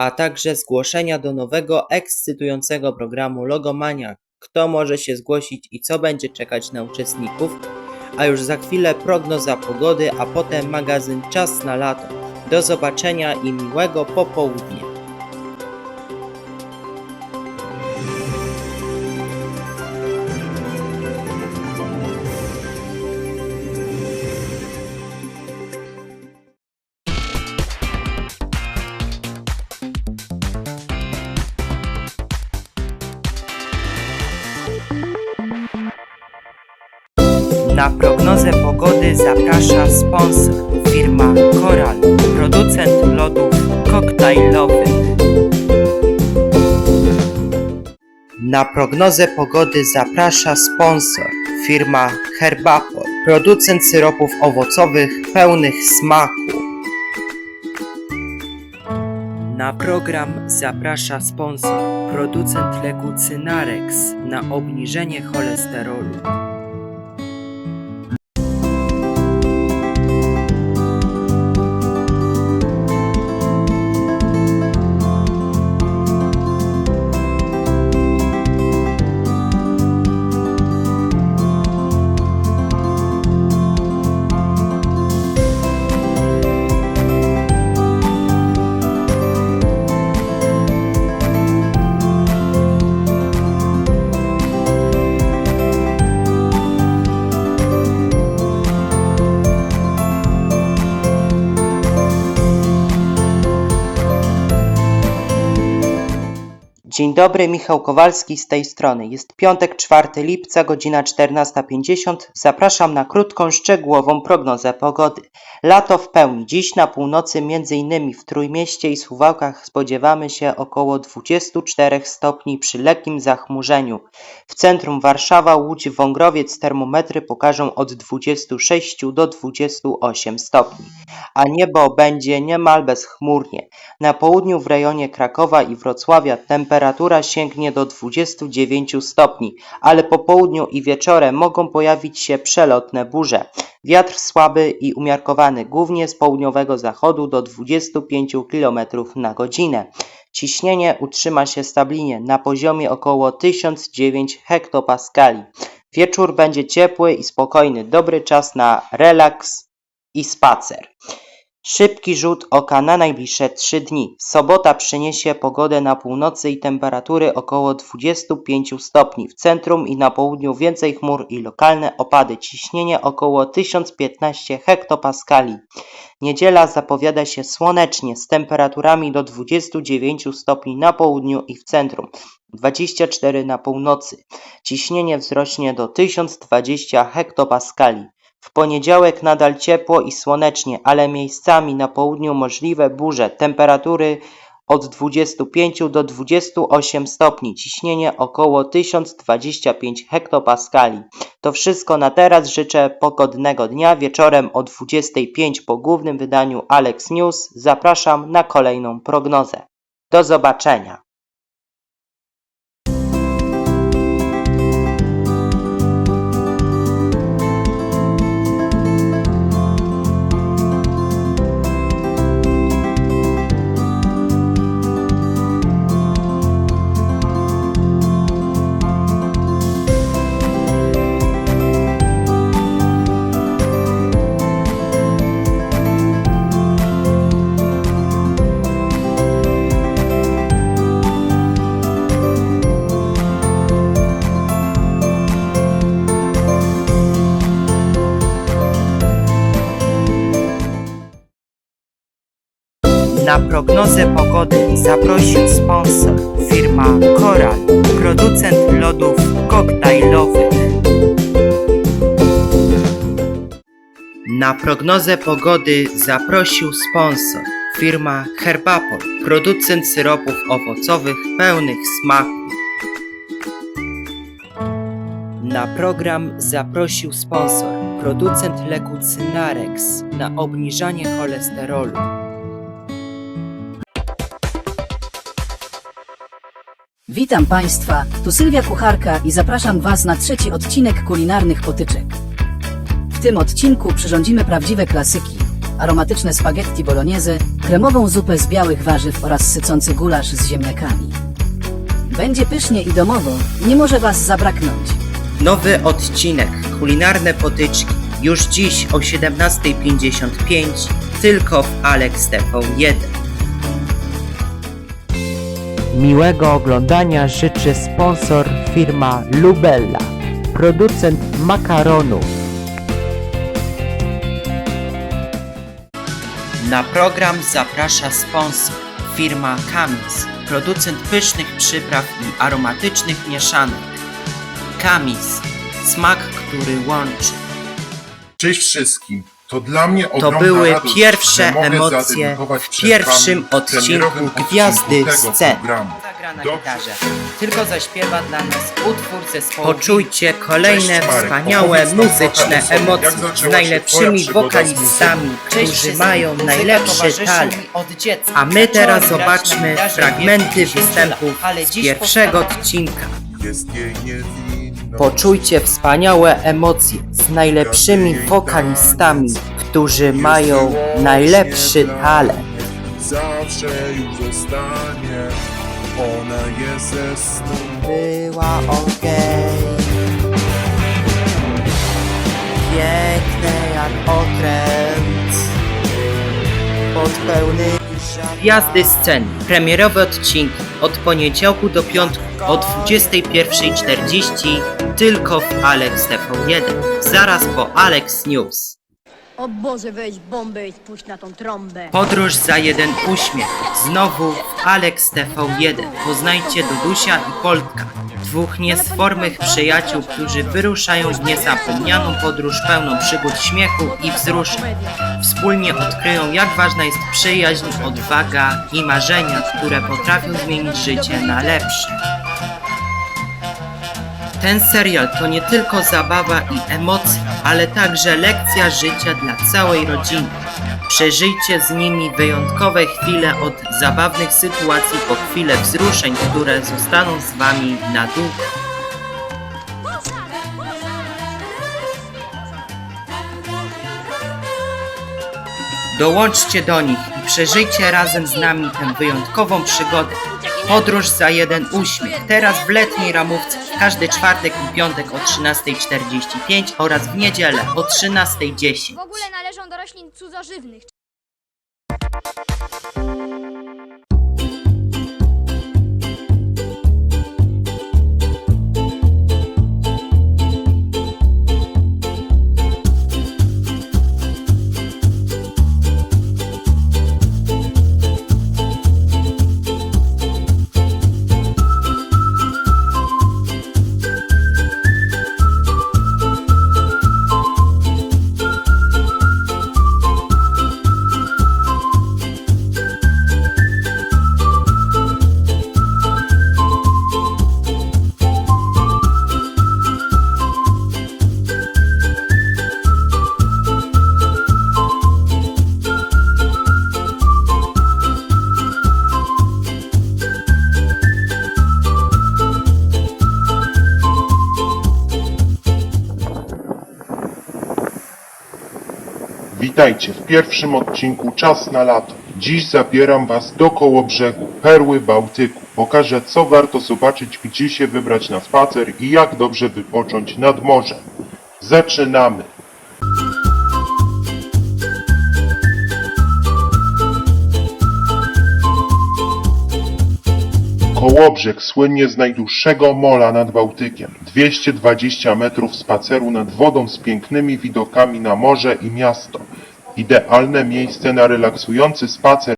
a także zgłoszenia do nowego, ekscytującego programu Logomania. Kto może się zgłosić i co będzie czekać na uczestników? A już za chwilę prognoza pogody, a potem magazyn Czas na lato. Do zobaczenia i miłego popołudnia. Na prognozę pogody zaprasza sponsor firma Koral, producent lodów koktajlowych. Na prognozę pogody zaprasza sponsor firma Herbapol, producent syropów owocowych pełnych smaku. Na program zaprasza sponsor, producent leku Cynarex na obniżenie cholesterolu. Dzień dobry, Michał Kowalski z tej strony. Jest piątek, 4 lipca, godzina 14.50. Zapraszam na krótką, szczegółową prognozę pogody. Lato w pełni. Dziś na północy, m.in. w Trójmieście i Suwałkach spodziewamy się około 24 stopni przy lekkim zachmurzeniu. W centrum Warszawa, Łódź, Wągrowiec termometry pokażą od 26 do 28 stopni, a niebo będzie niemal bezchmurnie. Na południu w rejonie Krakowa i Wrocławia temperatura sięgnie do 29 stopni, ale po południu i wieczorem mogą pojawić się przelotne burze. Wiatr słaby i umiarkowany, głównie z południowego zachodu do 25 km na godzinę. Ciśnienie utrzyma się stabilnie na poziomie około 1009 hektopaskali. Wieczór będzie ciepły i spokojny, dobry czas na relaks i spacer. Szybki rzut oka na najbliższe 3 dni. Sobota przyniesie pogodę na północy i temperatury około 25 stopni. W centrum i na południu więcej chmur i lokalne opady. Ciśnienie około 1015 hektopaskali. Niedziela zapowiada się słonecznie z temperaturami do 29 stopni na południu i w centrum. 24 na północy. Ciśnienie wzrośnie do 1020 hektopaskali. W poniedziałek nadal ciepło i słonecznie, ale miejscami na południu możliwe burze. Temperatury od 25 do 28 stopni, ciśnienie około 1025 hektopaskali. To wszystko na teraz. Życzę pogodnego dnia. Wieczorem o 25 po głównym wydaniu Alex News zapraszam na kolejną prognozę. Do zobaczenia. Na prognozę pogody zaprosił sponsor firma Koral, producent lodów koktajlowych. Na prognozę pogody zaprosił sponsor firma Herbapol, producent syropów owocowych pełnych smaku. Na program zaprosił sponsor, producent leku Cynarex na obniżanie cholesterolu. Witam Państwa, tu Sylwia Kucharka i zapraszam Was na trzeci odcinek kulinarnych potyczek. W tym odcinku przyrządzimy prawdziwe klasyki, aromatyczne spaghetti bolognese, kremową zupę z białych warzyw oraz sycący gulasz z ziemniakami. Będzie pysznie i domowo, nie może Was zabraknąć. Nowy odcinek Kulinarne Potyczki już dziś o 17.55 tylko w Alex TV1. Miłego oglądania życzy sponsor firma Lubella, producent makaronu. Na program zaprasza sponsor firma Kamis, producent pysznych przypraw i aromatycznych mieszanek. Kamis, smak, który łączy. Cześć wszystkim. To dla mnie To były radość, pierwsze emocje w pierwszym odcinku Gwiazdy Scen. tylko zaśpiewa dla nas utwór zespołu. Poczujcie kolejne Cześć, wspaniałe muzyczne emocje z najlepszymi wokalistami, którzy mają najlepszy talent. A my teraz zobaczmy fragmenty występów z pierwszego odcinka. Jest jej niewinność. Poczuйcie wspaniałe emocje z najlepszymi wokalistami, którzy mają najlepszy talent. Zawsze już zostanie. Ona jest ze snu. była okej. Piękne jak okręt. Pod pełnymi Gwiazdy scen. Premierowe odcinki od poniedziałku do piątku o 21.40 tylko w Alex TV1. Zaraz po Alex News. O Boże, weź bombę i spuść na tą trąbę. Podróż za jeden uśmiech. Znowu w Alex TV1. Poznajcie Dudusia i Polka. Dwóch niesformych przyjaciół, którzy wyruszają w niezapomnianą podróż pełną przygód śmiechu i wzruszeń. Wspólnie odkryją, jak ważna jest przyjaźń, odwaga i marzenia, które potrafią zmienić życie na lepsze. Ten serial to nie tylko zabawa i emocje, ale także lekcja życia dla całej rodziny. Przeżyjcie z nimi wyjątkowe chwile od zabawnych sytuacji po chwile wzruszeń, które zostaną z wami na długo. Dołączcie do nich i przeżyjcie razem z nami tę wyjątkową przygodę. Podróż za jeden uśmiech. Teraz w letniej ramówce. Każdy czwartek i piątek o 13.45 oraz w niedzielę o 13.10. W ogóle należą do roślin cudzożywnych. Witajcie w pierwszym odcinku Czas na lato. Dziś zabieram Was do koło brzegu, perły Bałtyku. Pokażę co warto zobaczyć, gdzie się wybrać na spacer i jak dobrze wypocząć nad morzem. Zaczynamy! Kołobrzeg słynnie z najdłuższego mola nad Bałtykiem. 220 metrów spaceru nad wodą z pięknymi widokami na morze i miasto. Idealne miejsce na relaksujący spacer